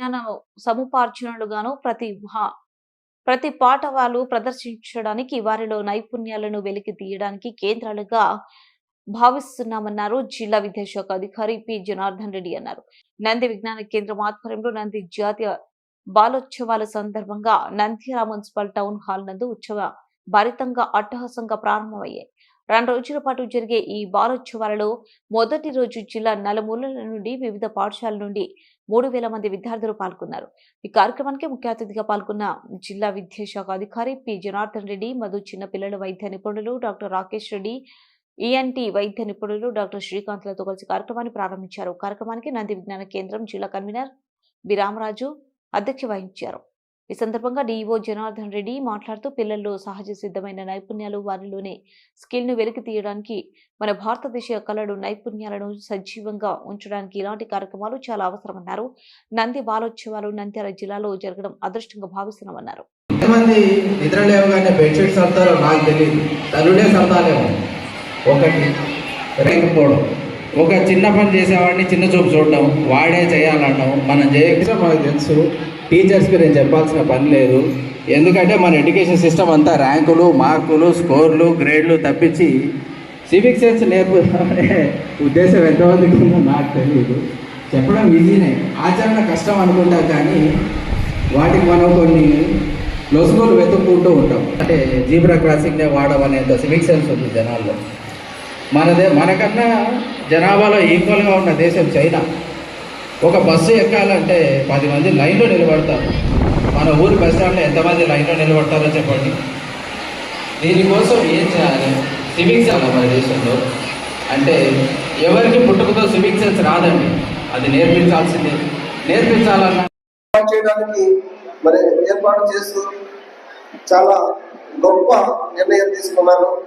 జ్ఞాన సముపార్జనలుగాను ప్రతి ప్రతి పాట వాళ్ళు ప్రదర్శించడానికి వారిలో నైపుణ్యాలను వెలికి తీయడానికి కేంద్రాలుగా భావిస్తున్నామన్నారు జిల్లా విద్యాశాఖ అధికారి పి. జనార్దన్ రెడ్డి అన్నారు. నంది విజ్ఞాన కేంద్రం ఆధ్వర్యంలో నంది జాతీయ బాలోత్సవాల సందర్భంగా నంద్యాల మున్సిపల్ టౌన్ హాల్ నందు ఉత్సవ భరితంగా అట్టహాసంగా ప్రారంభమయ్యాయి. రెండు రోజుల పాటు జరిగే ఈ బాలోత్సవాలలో మొదటి రోజు జిల్లా నలుమూలల నుండి వివిధ పాఠశాలల నుండి మూడు వేల మంది విద్యార్థులు పాల్గొన్నారు. ఈ కార్యక్రమానికి ముఖ్య అతిథిగా పాల్గొన్న జిల్లా విద్యాశాఖ అధికారి పి. జనార్దన్ రెడ్డి మధు చిన్న పిల్లల వైద్య నిపుణులు డాక్టర్ రాకేష్ రెడ్డి ఈఎన్టీ వైద్య నిపుణులు డాక్టర్ శ్రీకాంత్లతో కలిసి కార్యక్రమాన్ని ప్రారంభించారు. కార్యక్రమానికి నంది విజ్ఞాన కేంద్రం జిల్లా కన్వీనర్ బి రామరాజు అధ్యక్ష వహించారు. ఈ సందర్భంగా డిఈఓ జనార్దన్ రెడ్డి మాట్లాడుతూ పిల్లల్లో సహజ సిద్ధమైన నైపుణ్యాలు వారిలోనే స్కిల్ను వెలికి తీయడానికి మన భారతదేశ కళలు నైపుణ్యాలను సజీవంగా ఉంచడానికి ఇలాంటి కార్యక్రమాలు చాలా అవసరమన్నారు. నంది బాలోత్సవాలు నంద్యాల జిల్లాలో జరగడం అదృష్టంగా భావిస్తున్నామన్నారు. ఎంతమంది నిద్ర లేవగానే బెడ్షీట్ సర్దారో నాకు తెలియదు తల్లుడే సర్దాలేమో. ఒకటి రేకపోవడం ఒక చిన్న పని చేసేవాడిని చిన్న చూపు చూడడం వాడే చేయాలనడం మనం చేయకపోతే మనకు తెలుసు టీచర్స్కి నేను చెప్పాల్సిన పని లేదు. ఎందుకంటే మన ఎడ్యుకేషన్ సిస్టమ్ అంతా ర్యాంకులు మార్కులు స్కోర్లు గ్రేడ్లు తప్పించి సివిక్ సెన్స్ నేర్పుదామనే ఉద్దేశం ఎంతమందికి ఉందో నాకు తెలియదు చెప్పడం ఈజీనే ఆచరణ కష్టం అనుకుంటా కానీ వాటికి మనం కొన్ని లొసుగులు వెతుక్కుంటూ ఉంటాం. అంటే జీబ్రా క్రాసింగ్నే వాడమనేంత సివిక్ సెన్స్ ఉంది జనాల్లో. మనదే మనకన్నా జనాభాలో ఈక్వల్గా ఉన్న దేశం చైనా. ఒక బస్సు ఎక్కాలంటే పది మంది లైన్లో నిలబడతారు. మన ఊరి బస్ స్టాండ్లో ఎంతమంది లైన్లో నిలబడతారో చెప్పండి. దీనికోసం ఏం చేయాలి? సివిక్ సెన్స్ మన దేశంలో. అంటే ఎవరికి పుట్టుకతో సివిక్ సెన్స్ రాదండి. అది నేర్పించాల్సిందే. నేర్పించాలన్నా ఏర్పాటు చేయడానికి మరి ఏర్పాటు చేస్తూ చాలా గొప్ప నిర్ణయం తీసుకున్నారు.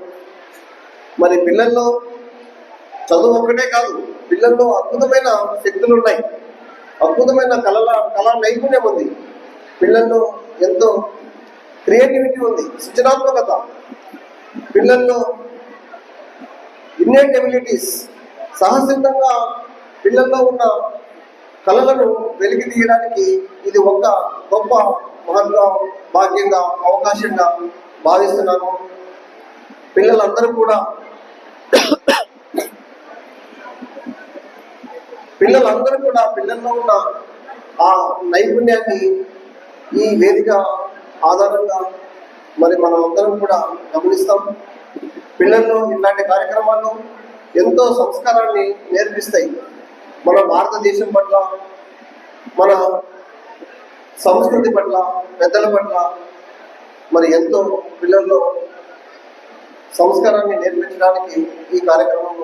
మరి పిల్లల్లో చదువు ఒక్కటే కాదు పిల్లల్లో అద్భుతమైన శక్తులు ఉన్నాయి. అద్భుతమైన కళల కళా నైపుణ్యం ఉంది. పిల్లల్లో ఎంతో క్రియేటివిటీ ఉంది. సృజనాత్మకత. పిల్లల్లో ఇన్నేట్ ఎబిలిటీస్ సహసిద్ధంగా పిల్లల్లో ఉన్న కళలను వెలికి తీయడానికి ఇది ఒక గొప్ప మహత్గా భాగ్యంగా అవకాశంగా భావిస్తున్నాను. పిల్లలందరూ కూడా పిల్లలందరూ కూడా పిల్లల్లో ఉన్న ఆ నైపుణ్యాన్ని ఈ వేదిక ఆధారంగా మరి మనం అందరం కూడా గమనిస్తాం. పిల్లల్లో ఇలాంటి కార్యక్రమాలు ఎంతో సంస్కారాన్ని నేర్పిస్తాయి. మన భారతదేశం పట్ల మన సంస్కృతి పట్ల పెద్దల పట్ల మరి ఎంతో పిల్లల్లో సంస్కారాన్ని నేర్పించడానికి ఈ కార్యక్రమం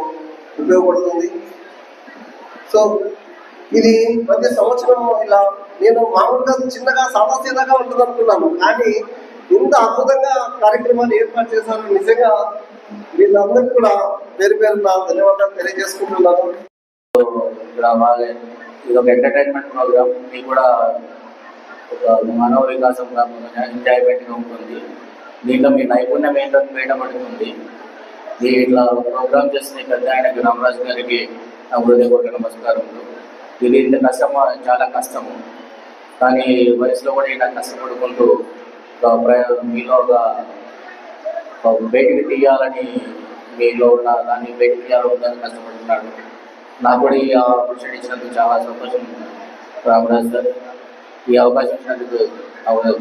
ఉపయోగపడుతుంది. సో ఇది ప్రతి సంవత్సరం ఇలా నేను మామూలుగా చిన్నగా సాదాసీదాగా ఉంటుంది అనుకున్నాను కానీ ఇంత అద్భుతంగా కార్యక్రమాన్ని ఏర్పాటు చేశారు. నిజంగా వీళ్ళందరికీ కూడా పేరు పేరున ధన్యవాదాలు తెలియజేసుకుంటున్నాను. ఇక్కడ బాగా ఇది ఒక ఎంటర్టైన్మెంట్ ప్రోగ్రామ్ ఇది కూడా ఒక మానవ వికాసం కాకుండా ఎంజాయ్మెంట్గా ఉంటుంది. దీంట్లో మీ నైపుణ్యం ఏంటో బయటపడుతుంది ఈ ఇట్లా ప్రోగ్రామ్ చేసిన పెద్ద ఆయనకి రామరాజు గారికి నా హృదయపూర్వక నమస్కారములు ఇది ఇంత కష్టం చాలా కష్టము. కానీ వయసులో కూడా ఇలా కష్టపడుకుంటూ మీలో ఒక ఒక బయటికి తీయాలని మీలో ఉన్న దాన్ని బయటికి తీయాలని కష్టపడుతున్నాడు. నాకు కూడా ఈ ఆపర్చునిటీ ఇచ్చినందుకు చాలా సంతోషం. రామరాజు సార్ ఈ అవకాశం ఇచ్చినందుకు అవును